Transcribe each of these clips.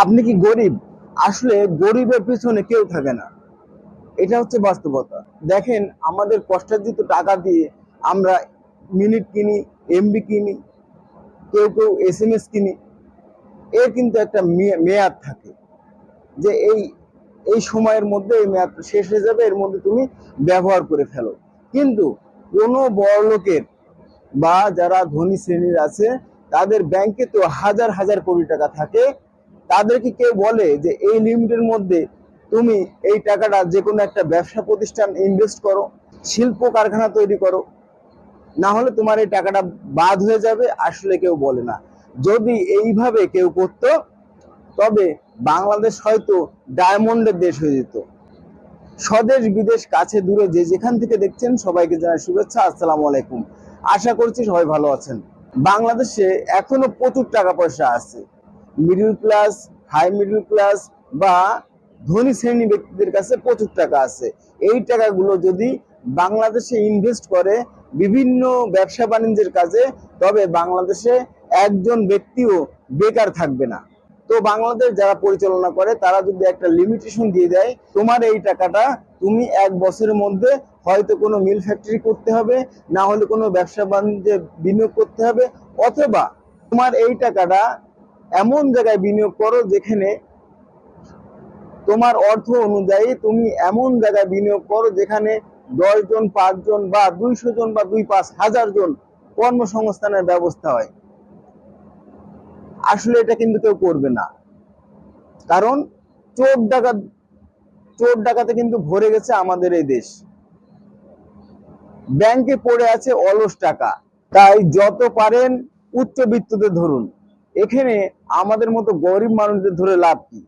আপনি কি গরিব? আসলে গরিবের পিছনে কেউ থাকে না। এটা হচ্ছে বাস্তবতা। দেখেন, আমাদের কষ্টার্জিত টাকা দিয়ে আমরা মিনিট কিনি এমবি কিনি, কেউ কেউ এস এম এস কিনি, এর কিন্তু একটা মেয়া- মেয়াদ থাকে। যে এই এই সময়ের মধ্যে এই মেয়াদ শেষ হয়ে যাবে, এর মধ্যে তুমি ব্যবহার করে ফেলো। কিন্তু কোনো বড় লোকের বা যারা ধনী শ্রেণির আছে, তাদের ব্যাংকে তো হাজার হাজার কোটি টাকা থাকে। তাদেরকে কেউ বলে যে এই লিমিটের মধ্যে তুমি এই টাকাটা যে কোনো একটা ব্যবসা প্রতিষ্ঠান ইনভেস্ট করো, শিল্প কারখানা তৈরি করো না হলে তোমার এই টাকাটা বাদ হয়ে যাবে, আসলে কেউ বলে না। যদি এইভাবে কেউ করতো, তবে বাংলাদেশ হয়তো ডায়মন্ডের দেশ হয়ে যেত। স্বদেশ, বিদেশ, কাছে, দূরে, যে যেখান থেকে দেখছেন, সবাইকে জানাই শুভেচ্ছা, আসসালামু আলাইকুম। আশা করছি সবাই ভালো আছেন। বাংলাদেশে এখনও প্রচুর টাকা পয়সা আছে। Middle class high middle class বা ধনী শ্রেণি ব্যক্তিদের কাছে প্রচুর টাকা আছে। এই টাকাগুলো যদি বাংলাদেশে ইনভেস্ট করে বিভিন্ন ব্যবসা বাণিজ্যের কাজে, তবে বাংলাদেশে একজন ব্যক্তিও বেকার থাকবে না। তো বাংলাদেশ যারা পরিচালনা করে, তারা যদি একটা লিমিটেশন দিয়ে দেয়, তোমার এই টাকাটা তুমি এক বছরের মধ্যে হয়তো কোনো মিল ফ্যাক্টরি করতে হবে, না হলে কোনো ব্যবসা বাণিজ্যে বিনিয়োগ করতে হবে, অথবা তোমার এই টাকাটা এমন জায়গায় বিনিয়োগ করো যেখানে তোমার অর্থ অনুযায়ী তুমি এমন জায়গায় বিনিয়োগ করো যেখানে দশ জন পাঁচজন বা দুইশো জন বা দুই পাঁচ হাজার জন কর্মসংস্থানের ব্যবস্থা হয়। আসলে এটা কিন্তু কেউ করবে না। কারণ চোর ডাকাত, চোর ডাকাতে কিন্তু ভরে গেছে আমাদের এই দেশ। ব্যাংকে পড়ে আছে অলস টাকা। তাই যত পারেন উচ্চবিত্তদের ধরুন। এখানে আমাদের মতো গরিব মানুষদের ধরে লাভ কি?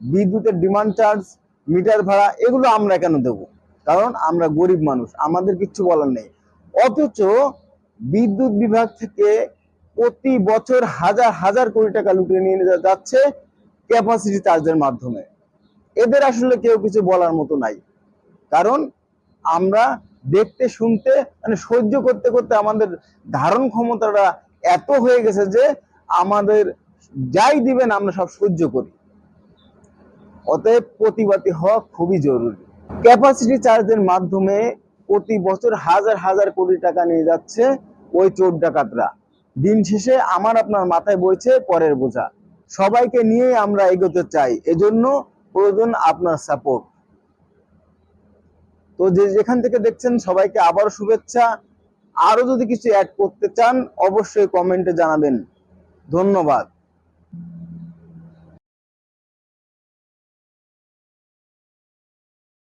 বিদ্যুতের ডিমান্ড চার্জ মিটার ভাড়া, এগুলো আমরা কেন দেব? কারণ আমরা গরিব মানুষ, আমাদের কিচ্ছু বলার নেই। অথচ বিদ্যুৎ বিভাগ থেকে প্রতি বছর হাজার হাজার কোটি টাকা লুটে নিয়ে যাচ্ছে ক্যাপাসিটি চার্জের মাধ্যমে। এদের আসলে কেউ কিছু বলার মতো নাই। কারণ আমরা দেখতে, শুনতে মানে সহ্য করতে করতে আমাদের ধারণ ক্ষমতাটা এত হয়ে গেছে যে আমাদের যাই দিবেন, আমরা সব সহ্য করি। অতএব প্রতিবাদী হওয়া খুবই জরুরি। ক্যাপাসিটি চার্জের মাধ্যমে প্রতি বছর হাজার হাজার কোটি টাকা নিয়ে যাচ্ছে ওই চোর ডাকাতরা। দিন শেষে আমার আপনার মাথায় বইছে পরের বোঝা। সবাইকে নিয়ে আমরা এগোতে চাই, এজন্য প্রয়োজন আপনার সাপোর্ট তো যে যেখান থেকে দেখছেন, সবাইকে আবারও শুভেচ্ছা। আরও যদি কিছু অ্যাড করতে চান, অবশ্যই কমেন্টে জানাবেন। ধন্যবাদ।